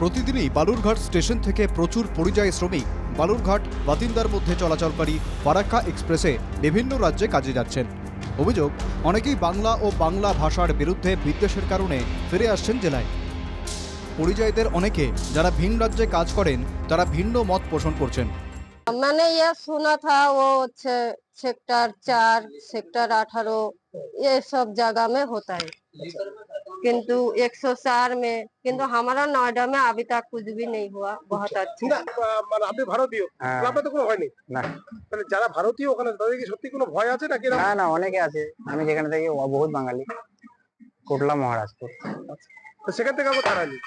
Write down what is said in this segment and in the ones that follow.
প্রতিদিনই বালুরঘাট স্টেশন থেকে প্রচুর পরিযায়ী শ্রমিক বালুরঘাট বাতিন্দার মধ্যে চলাচলকারী ফারাক্কা এক্সপ্রেসে বিভিন্ন রাজ্যে কাজে যাচ্ছেন অভিযোগ অনেকেই বাংলা ও বাংলা ভাষার বিরুদ্ধে বিদ্বেষের কারণে ফিরে আসছেন জেলায় পরিযায়ীদের অনেকে যারা ভিন রাজ্যে কাজ করেন তারা ভিন্ন মত পোষণ করছেন मैंने ये सुना था वो छे- सेक्टर चार सेक्टर अठारह ये सब जगह में होता है किंतु 104 में किंतु हमारा नोएडा में अभी तक कुछ भी नहीं हुआ बहुत अच्छा না আহ, মানে আপনি ভারতীয় হ্যাঁ, আপনার তো কোনো ভয় নেই না মানে যারা ভারতীয় ওখানে তাদের কি সত্যি কোনো ভয় আছে নাকি এরকম? না না অনেকে আছে আমি যেখানে থাকি ও বহুত বাঙালি কোটলা মহারাষ্ট্র তো সেখান থেকে আমরা তাড়ালি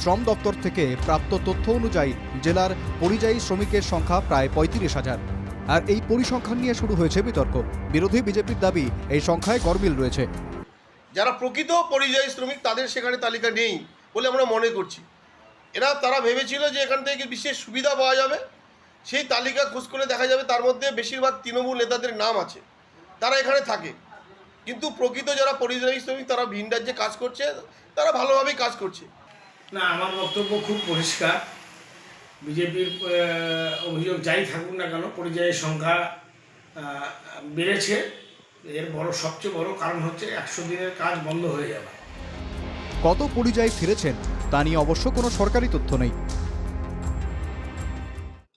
শ্রম দপ্তর থেকে প্রাপ্ত তথ্য অনুযায়ী জেলার পরিযায়ী শ্রমিকের সংখ্যা প্রায় পঁয়ত্রিশ হাজার আর এই পরিসংখ্যান নিয়ে শুরু হয়েছে বিতর্ক বিরোধী বিজেপির দাবি এই সংখ্যায় গরমিল রয়েছে যারা প্রকৃত পরিযায়ী শ্রমিক, তাদের সেখানে তালিকা নেই বলে আমরা মনে করছি। এরা, তারা ভেবেছিল যে এখান থেকে বিশেষ সুবিধা পাওয়া যাবে? সেই তালিকা খোঁজ করে দেখা যাবে তার মধ্যে বেশিরভাগ তৃণমূল নেতাদের নাম আছে। তারা এখানে থাকে। কিন্তু প্রকৃত যারা পরিযায়ী শ্রমিক, তারা ভিন রাজ্যে কাজ করছে, তারা ভালোভাবেই কাজ করছে। না, আমার বক্তব্য খুব পরিষ্কার। বিজেপির অভিযোগ যাই থাকুক না কেন, পরিযায়ী সংখ্যা বেড়েছে। এর বড় সবচেয়ে বড় কারণ হচ্ছে একশো দিনের কাজ বন্ধ হয়ে যাওয়া। কত পরিযায়ী ফিরেছেন তা নিয়ে অবশ্য কোনো সরকারি তথ্য নেই।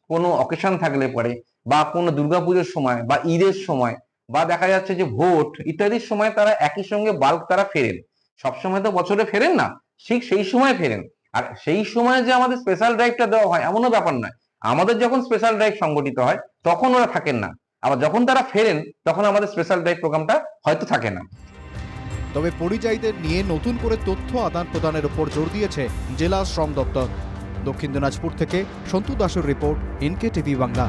কোনো অকেশন থাকলে পরে বা কোনো দুর্গাপুজোর সময় বা ঈদের সময় বা দেখা যাচ্ছে যে ভোট ইত্যাদির সময় তারা একই সঙ্গে বাল্ক তারা ফেরেন। সবসময় তো বছরে ফেরেন না ঠিক সেই সময় ফেরেন। আর সেই সময় যে আমাদের স্পেশাল ড্রাইভটা দেওয়া হয় এমনও ব্যাপার নয়। আমাদের যখন স্পেশাল ড্রাইভ সংগঠিত হয় তখন ওরা থাকেন না। আবার যখন তারা ফেরেন, তখন আমাদের স্পেশাল ড্রাইভ প্রোগ্রামটা হয়তো থাকে না। তবে পরিযায়ীদের নিয়ে নতুন করে তথ্য আদান প্রদানের উপর জোর দিয়েছে জেলা শ্রম দপ্তর। দক্ষিণ দিনাজপুর থেকে সন্তু দাসের রিপোর্ট এনকে টিভি বাংলা।